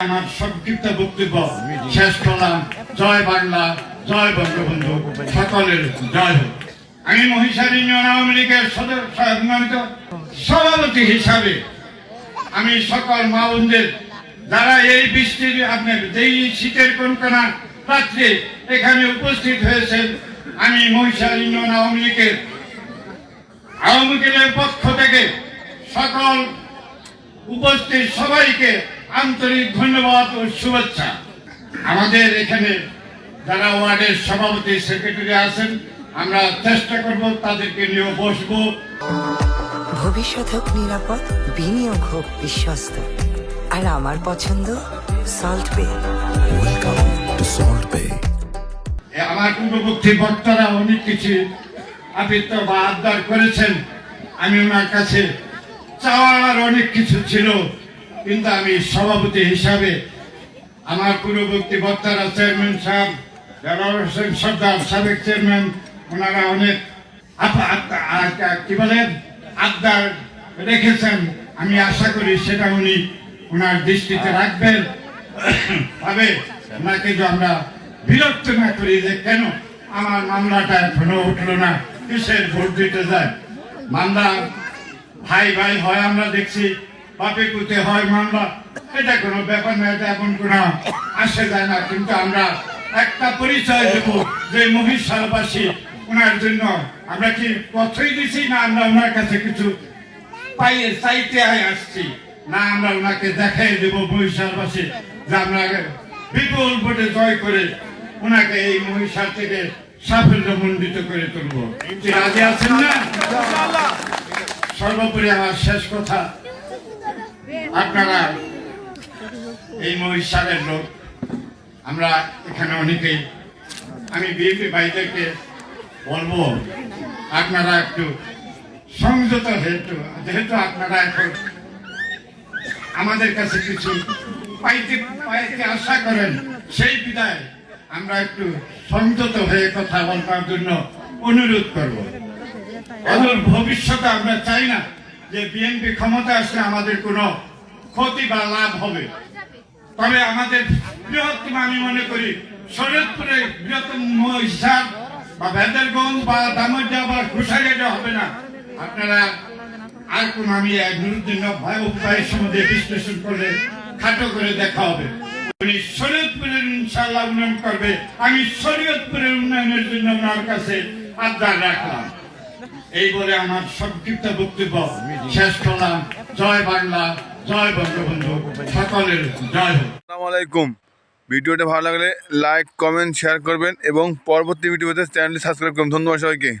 আমার সংক্ষিপ্ত বক্তব্য শেষ করলাম। জয় বাংলা, জয় বঙ্গবন্ধু। সকলের জয় হোক। আমি মহিষার ইউনিয়ন আওয়ামী লীগের সদস্য সম্মানিত সভাপতি হিসাবে আমি সকল মা বোনদের যারা এই বৃষ্টির আপনার যেই শীতের কনকনা রাত্রে এখানে উপস্থিত হয়েছেন, আমি মহিষার ইউনিয়ন আওয়ামী লীগের আওয়ামী লীগের পক্ষ থেকে সকল উপস্থিত সবাইকে আন্তরিক ধন্যবাদ ও শুভেচ্ছা। আমাদের এখানে যারা ওয়ার্ডের সভাপতি সেক্রেটারি আছেন আমরা চেষ্টা করব তাদেরকে নিয়ে বসবো। ভবিষ্যৎ হোক নিরাপদ বিনিয়োগ হোক বিশ্বস্ত। আর আমার পছন্দ সল্ট বে Welcome to Salt Bay. আমার পূর্ববর্তী বক্তারা অনেক কিছু আবৃত্ত বা আবদার করেছেন। আমি ওনার কাছে চাওয়ার অনেক কিছু ছিল। কিন্তু আমি সভাপতি হিসাবে আমার পূর্ববর্তী বক্তারা চেয়ারম্যান সাহেব হোসেন সর্দার সাবেক চেয়ারম্যান, ওনারা অনেক কি বলেন আবদার রেখেছেন। আমি আশা করি সেটা উনি ওনার দৃষ্টিতে রাখবেন। তবে ওনাকে যে আমরা বিরক্ত না করি যে কেন আমার মামলাটা এখনও উঠল না, কিসের ভোট দিতে যায়? মামলা ভাই ভাই হয় আমরা দেখছি। বাপে হয় মামলা। এটা কোনো ব্যাপার না এটা এমন কোনো আসে যায় না কিন্তু আমরা একটা পরিচয় দেব যে মহিষালবাসী ওনার জন্য আমরা কি পথই দিছি না আমরা ওনার কাছে কিছু পাইয়ে চাইতে আসছি? না আমরা ওনাকে দেখাই দেব মহিষালবাসী যে আমরা বিপুল ভোটে জয় করে ওনাকে এই মহিষার থেকে সাফল্য মণ্ডিত করে তুলবো। রাজি আছেন না? সর্বোপরি আমার শেষ কথা। আপনারা এই মহিষারের লোক, আমরা এখানে অনেকেই, আমি বিএপি ভাইদেরকে বলব, আপনারা একটু সংযত যেহেতু যেহেতু আপনারা এখন আমাদের কাছে কিছু পাইতে পাইতে আশা করেন, সেই বিদায় আমরা একটু সংযত হয়ে কথা বলবার জন্য অনুরোধ করব। অদূর ভবিষ্যতে আমরা চাই না যে বিএনপি ক্ষমতা আসলে আমাদের কোনো ক্ষতি বা লাভ হবে। তবে আমাদের বৃহত্তম, আমি মনে করি শরীয়তপুরে বৃহত্তম হিসাব বা ভেদারগঞ্জ বা দামোজা বা ঘুষাঘাটা হবে না। আপনারা আর কোন আমি নুরুদ্দিন ভয় উপায়ের সম্বন্ধে বিশ্লেষণ করলে খাটো করে দেখা হবে। উনি শরীয়তপুরের ইনশাল্লাহ উন্নয়ন করবে। আমি শরীয়তপুরের উন্নয়নের জন্য ওনার কাছে আবদার রাখলাম। এই বলে আমার সংক্ষিপ্ত বক্তব্য শেষ করলাম। জয় বাংলা। জয় বঙ্গবন্ধু। সকলের জয় আসসালামু আলাইকুম। ভিডিওটা ভালো লাগলে লাইক, কমেন্ট, শেয়ার করবেন এবং পরবর্তী ভিডিওতে চ্যানেলটি সাবস্ক্রাইব করুন ধন্যবাদ সবাইকে।